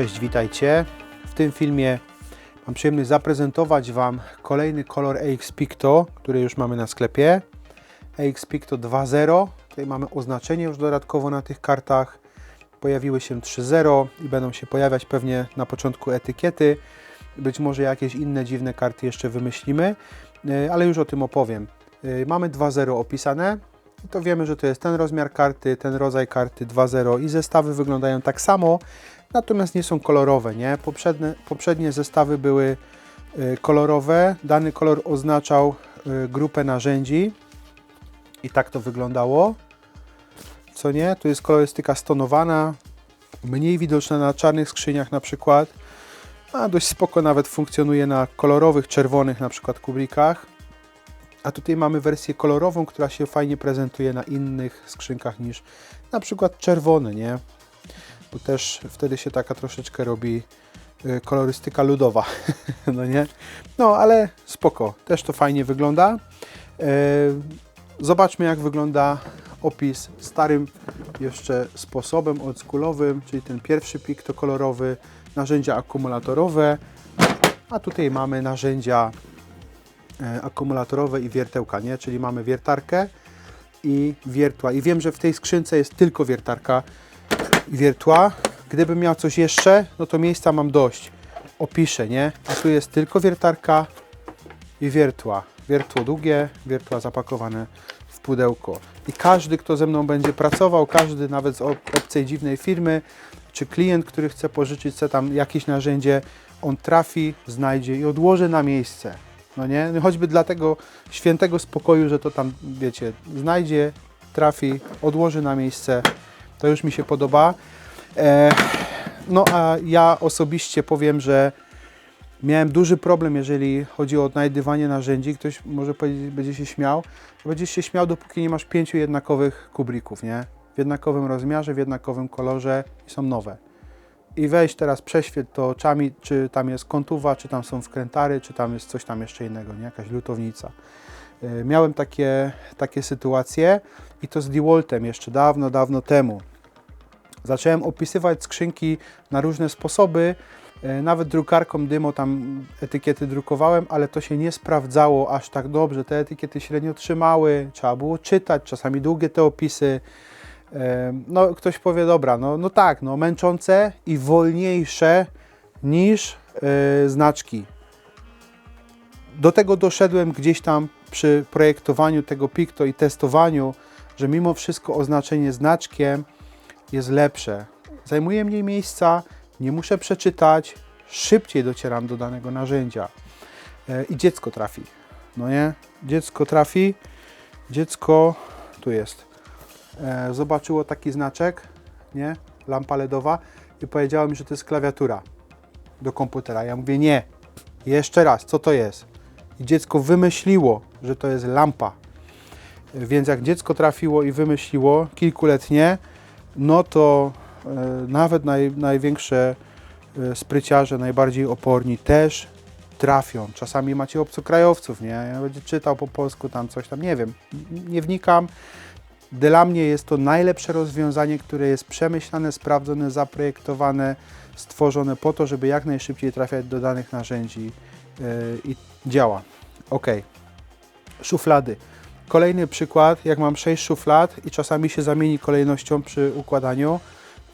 Cześć, witajcie. W tym filmie mam przyjemność zaprezentować Wam kolejny kolor AX Picto, który już mamy na sklepie. AX Picto 2.0. Tutaj mamy oznaczenie już dodatkowo na tych kartach. Pojawiły się 3.0 i będą się pojawiać pewnie na początku etykiety. Być może jakieś inne dziwne karty jeszcze wymyślimy, e, ale już o tym opowiem. E, Mamy 2.0 opisane, to wiemy, że to jest ten rozmiar karty, ten rodzaj karty 2.0 i zestawy wyglądają tak samo, natomiast nie są kolorowe, nie? Poprzednie, poprzednie zestawy były y, kolorowe, dany kolor oznaczał y, grupę narzędzi i tak to wyglądało, co nie? Tu jest kolorystyka stonowana, mniej widoczna na czarnych skrzyniach na przykład, a dość spoko nawet funkcjonuje na kolorowych, czerwonych na przykład kublikach. A tutaj mamy wersję kolorową, która się fajnie prezentuje na innych skrzynkach niż na przykład czerwony, nie? Też wtedy się taka troszeczkę robi y, kolorystyka ludowa, no nie? No, ale spoko, też to fajnie wygląda. E, Zobaczmy jak wygląda opis starym jeszcze sposobem oldschoolowym, czyli ten pierwszy pik to kolorowy, narzędzia akumulatorowe, a tutaj mamy narzędzia e, akumulatorowe i wiertełka, nie? Czyli mamy wiertarkę i wiertła. I wiem, że w tej skrzynce jest tylko wiertarka i wiertła. Gdybym miał coś jeszcze, no to miejsca mam dość. Opiszę, nie? A tu jest tylko wiertarka i wiertła. Wiertło długie, wiertła zapakowane w pudełko. I każdy, kto ze mną będzie pracował, każdy nawet z ob- obcej dziwnej firmy, czy klient, który chce pożyczyć sobie tam jakieś narzędzie, on trafi, znajdzie i odłoży na miejsce. No nie? No Choćby dla tego świętego spokoju, że to tam, wiecie, znajdzie, trafi, odłoży na miejsce. To już mi się podoba. E, no a ja osobiście powiem, że miałem duży problem, jeżeli chodzi o odnajdywanie narzędzi. Ktoś może powiedzieć, będzie się śmiał. Będziesz się śmiał, dopóki nie masz pięciu jednakowych kubrików, nie? W jednakowym rozmiarze, w jednakowym kolorze i są nowe. I weź teraz prześwietl to oczami, czy tam jest kontuwa, czy tam są wkrętary, czy tam jest coś tam jeszcze innego, nie? Jakaś lutownica. Y, Miałem takie, takie sytuacje i to z DeWaltem jeszcze dawno, dawno temu. Zacząłem opisywać skrzynki na różne sposoby, e, nawet drukarką dymo tam etykiety drukowałem, ale to się nie sprawdzało aż tak dobrze. Te etykiety średnio trzymały, trzeba było czytać, czasami długie te opisy. E, No, ktoś powie, dobra, no, no tak, no, męczące i wolniejsze niż e, znaczki. Do tego doszedłem gdzieś tam przy projektowaniu tego Picto i testowaniu, że mimo wszystko oznaczenie znaczkiem jest lepsze. Zajmuje mniej miejsca, nie muszę przeczytać, szybciej docieram do danego narzędzia. E, I dziecko trafi. No nie? Dziecko trafi, dziecko tu jest. E, Zobaczyło taki znaczek, nie? Lampa LEDowa i powiedziało mi, że to jest klawiatura do komputera. Ja mówię nie. Jeszcze raz, co to jest? I dziecko wymyśliło, że to jest lampa. E, Więc jak dziecko trafiło i wymyśliło kilkuletnie, no to e, nawet naj, największe e, spryciarze, najbardziej oporni też trafią. Czasami macie obcokrajowców, nie? Ja będzie czytał po polsku tam coś tam, nie wiem, nie wnikam. Dla mnie jest to najlepsze rozwiązanie, które jest przemyślane, sprawdzone, zaprojektowane, stworzone po to, żeby jak najszybciej trafiać do danych narzędzi e, i działa. Ok. Szuflady. Kolejny przykład, jak mam 6 szuflad i czasami się zamieni kolejnością przy układaniu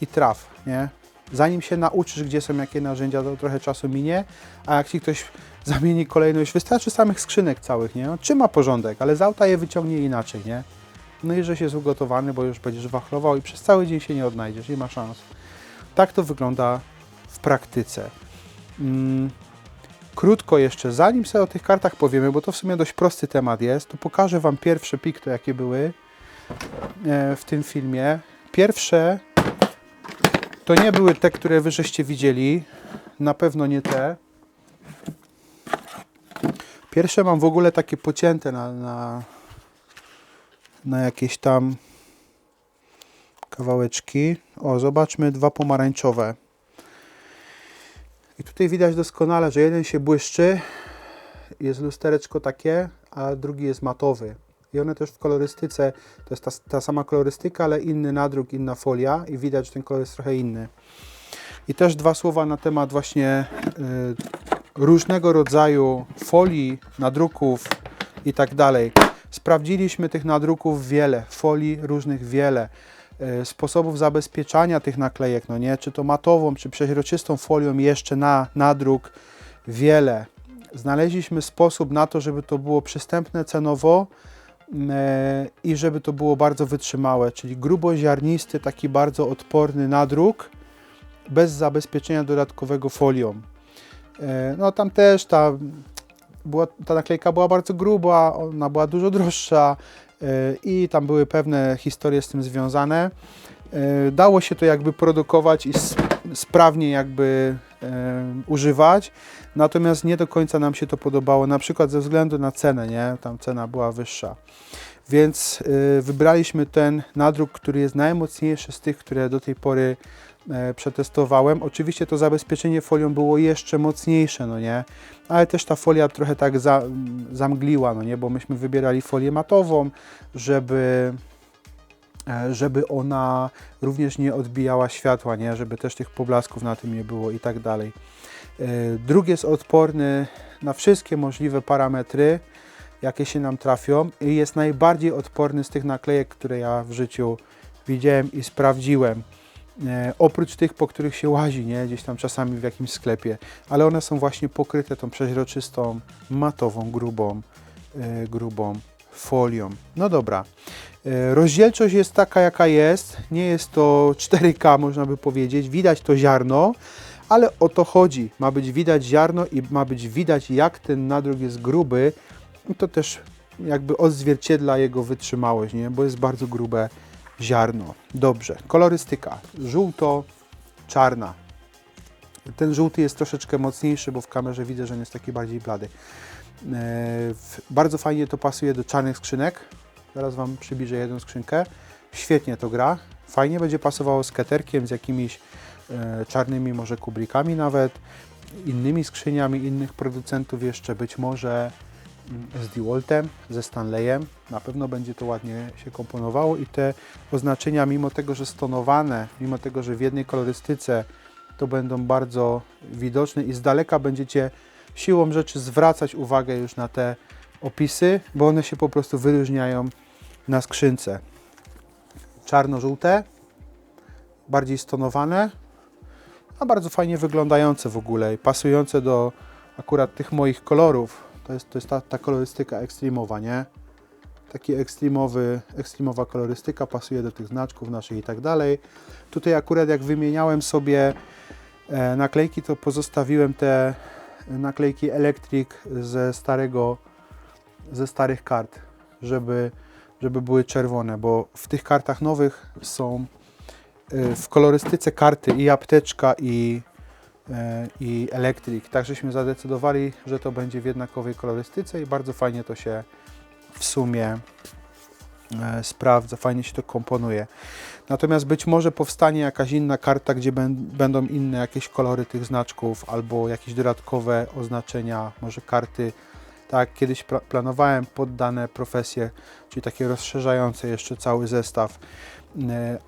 i traf, nie? Zanim się nauczysz, gdzie są jakie narzędzia, to trochę czasu minie, a jak Ci ktoś zamieni kolejność, wystarczy samych skrzynek całych, nie? On trzyma porządek, ale z auta je wyciągnie inaczej, nie? No i że się jest ugotowany, bo już będziesz wachlował i przez cały dzień się nie odnajdziesz, nie ma szans. Tak to wygląda w praktyce. Mm, Krótko jeszcze, zanim sobie o tych kartach powiemy, bo to w sumie dość prosty temat jest, to pokażę Wam pierwsze pikto, jakie były e, w tym filmie. Pierwsze to nie były te, które Wy żeście widzieli, na pewno nie te. Pierwsze mam w ogóle takie pocięte na, na, na jakieś tam kawałeczki. O, zobaczmy dwa pomarańczowe. I tutaj widać doskonale, że jeden się błyszczy, jest lustereczko takie, a drugi jest matowy. I one też w kolorystyce, to jest ta, ta sama kolorystyka, ale inny nadruk, inna folia i widać, że ten kolor jest trochę inny. I też dwa słowa na temat właśnie y, różnego rodzaju folii, nadruków i tak dalej. Sprawdziliśmy tych nadruków wiele, folii różnych wiele, sposobów zabezpieczania tych naklejek, no nie, czy to matową, czy przeźroczystą folią jeszcze na nadruk, wiele. Znaleźliśmy sposób na to, żeby to było przystępne cenowo mm, e, i żeby to było bardzo wytrzymałe, czyli gruboziarnisty, taki bardzo odporny nadruk, bez zabezpieczenia dodatkowego folią. E, No tam też ta, była, ta naklejka była bardzo gruba, ona była dużo droższa e, i tam były pewne historie z tym związane. E, Dało się to jakby produkować i sprawnie jakby e, używać, natomiast nie do końca nam się to podobało, na przykład ze względu na cenę, nie? Tam cena była wyższa. Więc y, wybraliśmy ten nadruk, który jest najmocniejszy z tych, które do tej pory e, przetestowałem. Oczywiście to zabezpieczenie folią było jeszcze mocniejsze, no nie? Ale też ta folia trochę tak za, zamgliła, no nie? Bo myśmy wybierali folię matową, żeby e, żeby ona również nie odbijała światła, nie? Żeby też tych poblasków na tym nie było i tak dalej. E, Druk jest odporny na wszystkie możliwe parametry, jakie się nam trafią i jest najbardziej odporny z tych naklejek, które ja w życiu widziałem i sprawdziłem. E, oprócz tych, po których się łazi, nie? gdzieś tam czasami w jakimś sklepie, ale one są właśnie pokryte tą przeźroczystą, matową, grubą, e, grubą folią. No dobra. E, Rozdzielczość jest taka, jaka jest. Nie jest to 4K, można by powiedzieć. Widać to ziarno, ale o to chodzi. Ma być widać ziarno i ma być widać, jak ten nadruk jest gruby. I to też jakby odzwierciedla jego wytrzymałość, nie? bo jest bardzo grube ziarno. Dobrze. Kolorystyka. Żółto-czarna. Ten żółty jest troszeczkę mocniejszy, bo w kamerze widzę, że on jest taki bardziej blady. E, Bardzo fajnie to pasuje do czarnych skrzynek. Zaraz Wam przybliżę jedną skrzynkę. Świetnie to gra. Fajnie będzie pasowało z keterkiem, z jakimiś e, czarnymi może kublikami nawet, innymi skrzyniami innych producentów jeszcze, być może z DeWaltem, ze Stanleyem. Na pewno będzie to ładnie się komponowało i te oznaczenia, mimo tego, że stonowane, mimo tego, że w jednej kolorystyce to będą bardzo widoczne i z daleka będziecie siłą rzeczy zwracać uwagę już na te opisy, bo one się po prostu wyróżniają na skrzynce. Czarno-żółte, bardziej stonowane, a bardzo fajnie wyglądające w ogóle i pasujące do akurat tych moich kolorów. To jest, to jest ta, ta kolorystyka ekstremowa, nie? Taki ekstremowy, ekstremowa kolorystyka pasuje do tych znaczków naszych i tak dalej. Tutaj akurat jak wymieniałem sobie e, naklejki, to pozostawiłem te naklejki Electric ze starego, ze starych kart, żeby, żeby były czerwone, bo w tych kartach nowych są y, w kolorystyce karty i apteczka i, e, i elektryk. Tak żeśmy zadecydowali, że to będzie w jednakowej kolorystyce i bardzo fajnie to się w sumie e, sprawdza, fajnie się to komponuje. Natomiast być może powstanie jakaś inna karta, gdzie bę- będą inne jakieś kolory tych znaczków albo jakieś dodatkowe oznaczenia, może karty. Tak, kiedyś pla- planowałem poddane profesje, czyli takie rozszerzające jeszcze cały zestaw, E,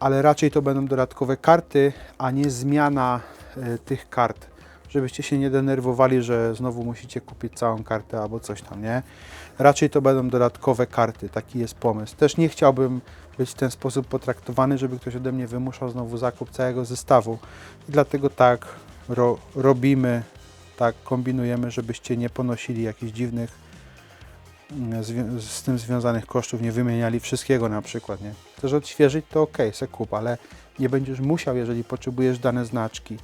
ale raczej to będą dodatkowe karty, a nie zmiana e, tych kart. Żebyście się nie denerwowali, że znowu musicie kupić całą kartę albo coś tam, nie? Raczej to będą dodatkowe karty, taki jest pomysł. Też nie chciałbym być w ten sposób potraktowany, żeby ktoś ode mnie wymuszał znowu zakup całego zestawu. I dlatego tak ro, robimy, tak kombinujemy, żebyście nie ponosili jakichś dziwnych z tym związanych kosztów, nie wymieniali wszystkiego na przykład, nie? Chcesz odświeżyć, to ok, se kup, ale nie będziesz musiał, jeżeli potrzebujesz dane znaczki.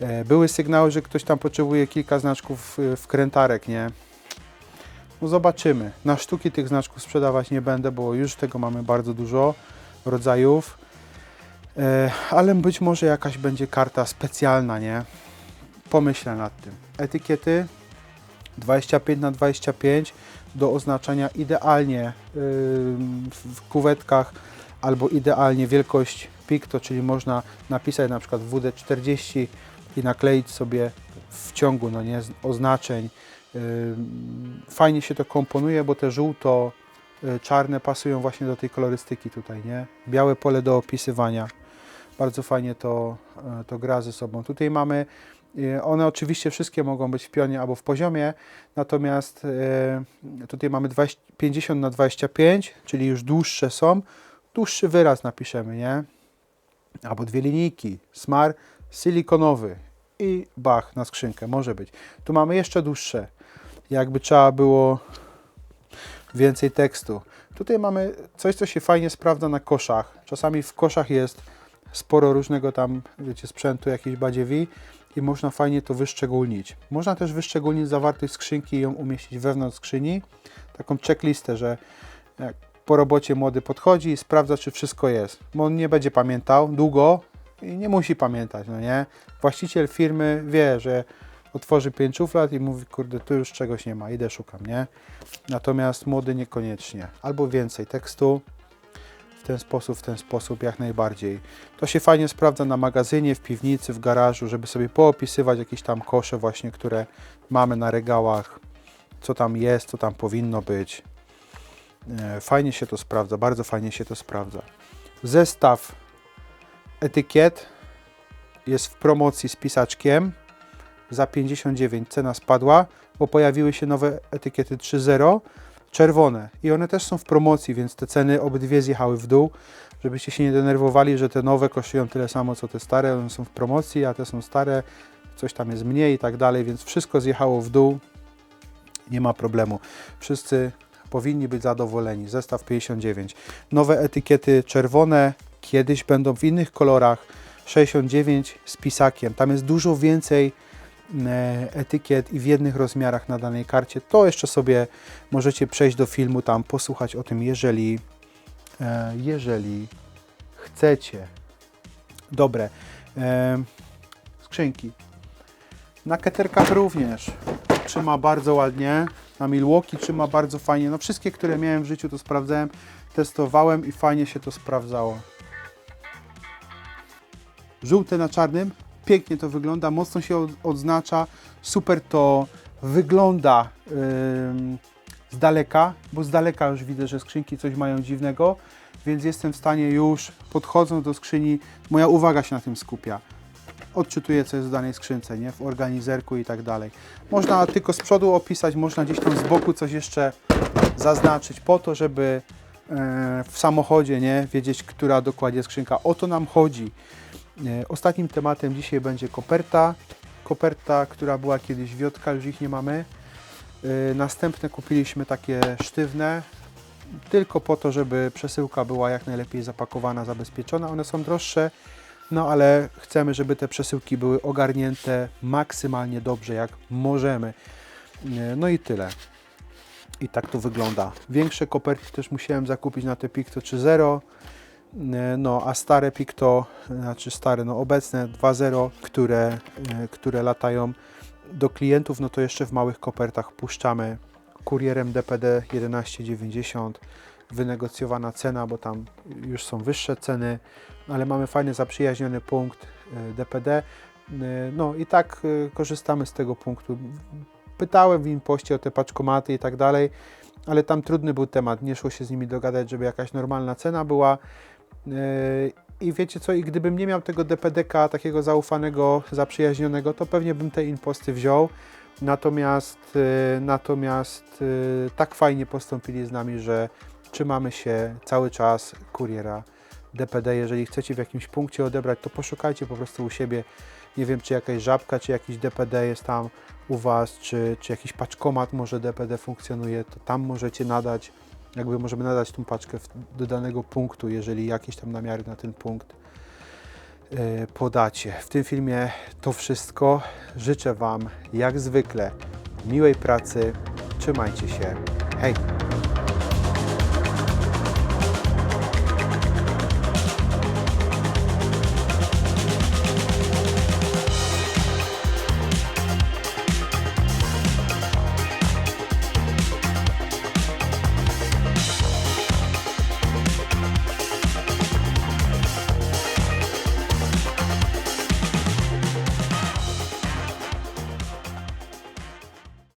E, Były sygnały, że ktoś tam potrzebuje kilka znaczków y, wkrętarek, nie? No zobaczymy. Na sztuki tych znaczków sprzedawać nie będę, bo już tego mamy bardzo dużo rodzajów. E, Ale być może jakaś będzie karta specjalna, nie? Pomyślę nad tym. Etykiety 25 na 25 do oznaczenia idealnie ym, w kuwetkach albo idealnie wielkość picto, czyli można napisać na przykład WD40 i nakleić sobie w ciągu no nie, oznaczeń. Ym, Fajnie się to komponuje, bo te żółto y, czarne pasują właśnie do tej kolorystyki tutaj, nie? Białe pole do opisywania. Bardzo fajnie to, to gra ze sobą. Tutaj mamy, one oczywiście wszystkie mogą być w pionie albo w poziomie, natomiast e, tutaj mamy 20, 50 na 25, czyli już dłuższe są. Dłuższy wyraz napiszemy, nie? Albo dwie linijki, smar silikonowy i bach na skrzynkę, może być. Tu mamy jeszcze dłuższe, jakby trzeba było więcej tekstu. Tutaj mamy coś, co się fajnie sprawdza na koszach. Czasami w koszach jest sporo różnego tam, wiecie, sprzętu, jakiejś badziewi i można fajnie to wyszczególnić. Można też wyszczególnić zawartość skrzynki i ją umieścić wewnątrz skrzyni. Taką checklistę, że po robocie młody podchodzi i sprawdza, czy wszystko jest. Bo on nie będzie pamiętał długo i nie musi pamiętać, no nie? Właściciel firmy wie, że otworzy pięć szuflad i mówi, kurde, tu już czegoś nie ma, idę szukam, nie? Natomiast młody niekoniecznie. Albo więcej tekstu, w ten sposób, w ten sposób jak najbardziej. To się fajnie sprawdza na magazynie, w piwnicy, w garażu, żeby sobie poopisywać jakieś tam kosze właśnie, które mamy na regałach, co tam jest, co tam powinno być. E, Fajnie się to sprawdza, bardzo fajnie się to sprawdza. Zestaw etykiet jest w promocji z pisaczkiem za 59. Cena spadła, bo pojawiły się nowe etykiety 3.0 czerwone i one też są w promocji, więc te ceny obydwie zjechały w dół, żebyście się nie denerwowali, że te nowe kosztują tyle samo co te stare, one są w promocji, a te są stare, coś tam jest mniej i tak dalej, więc wszystko zjechało w dół, nie ma problemu. Wszyscy powinni być zadowoleni. Zestaw 59. Nowe etykiety czerwone, kiedyś będą w innych kolorach, 69 z pisakiem. Tam jest dużo więcej etykiet i w jednych rozmiarach na danej karcie. To jeszcze sobie możecie przejść do filmu, tam posłuchać o tym, jeżeli, e, jeżeli chcecie. Dobre. E, skrzynki. Na keterkach również trzyma bardzo ładnie. Na Milwaukee trzyma bardzo fajnie. No wszystkie, które miałem w życiu, to sprawdzałem, testowałem i fajnie się to sprawdzało. Żółte na czarnym, pięknie to wygląda, mocno się od- odznacza, super to wygląda ym, z daleka, bo z daleka już widzę, że skrzynki coś mają dziwnego, więc jestem w stanie już podchodząc do skrzyni, moja uwaga się na tym skupia. Odczytuję, co jest w danej skrzynce, nie? w organizerku i tak dalej. Można tylko z przodu opisać, można gdzieś tam z boku coś jeszcze zaznaczyć po to, żeby e, w samochodzie nie wiedzieć, która dokładnie skrzynka. O to nam chodzi. E, Ostatnim tematem dzisiaj będzie koperta. Koperta, która była kiedyś wiotka, już ich nie mamy. E, Następne kupiliśmy takie sztywne, tylko po to, żeby przesyłka była jak najlepiej zapakowana, zabezpieczona. One są droższe, no ale chcemy, żeby te przesyłki były ogarnięte maksymalnie dobrze, jak możemy. E, No i tyle. I tak to wygląda. Większe koperty też musiałem zakupić na te Picto 3.0. E, No, a stare Picto, znaczy stare, no obecne 2.0, które, e, które latają do klientów, no to jeszcze w małych kopertach puszczamy kurierem DPD 1190. Wynegocjowana cena, bo tam już są wyższe ceny, ale mamy fajny zaprzyjaźniony punkt DPD. E, No i tak korzystamy z tego punktu. Pytałem w impoście o te paczkomaty i tak dalej, ale tam trudny był temat. Nie szło się z nimi dogadać, żeby jakaś normalna cena była. Yy, I wiecie co, i gdybym nie miał tego DPD-ka takiego zaufanego, zaprzyjaźnionego, to pewnie bym te imposty wziął. Natomiast, yy, natomiast yy, tak fajnie postąpili z nami, że trzymamy się cały czas kuriera DPD. Jeżeli chcecie w jakimś punkcie odebrać, to poszukajcie po prostu u siebie. Nie wiem, czy jakaś żabka, czy jakiś DPD jest tam u Was, czy, czy jakiś paczkomat może DPD funkcjonuje, to tam możecie nadać, jakby możemy nadać tą paczkę do danego punktu, jeżeli jakieś tam namiary na ten punkt e, podacie. W tym filmie to wszystko. Życzę Wam jak zwykle miłej pracy. Trzymajcie się. Hej!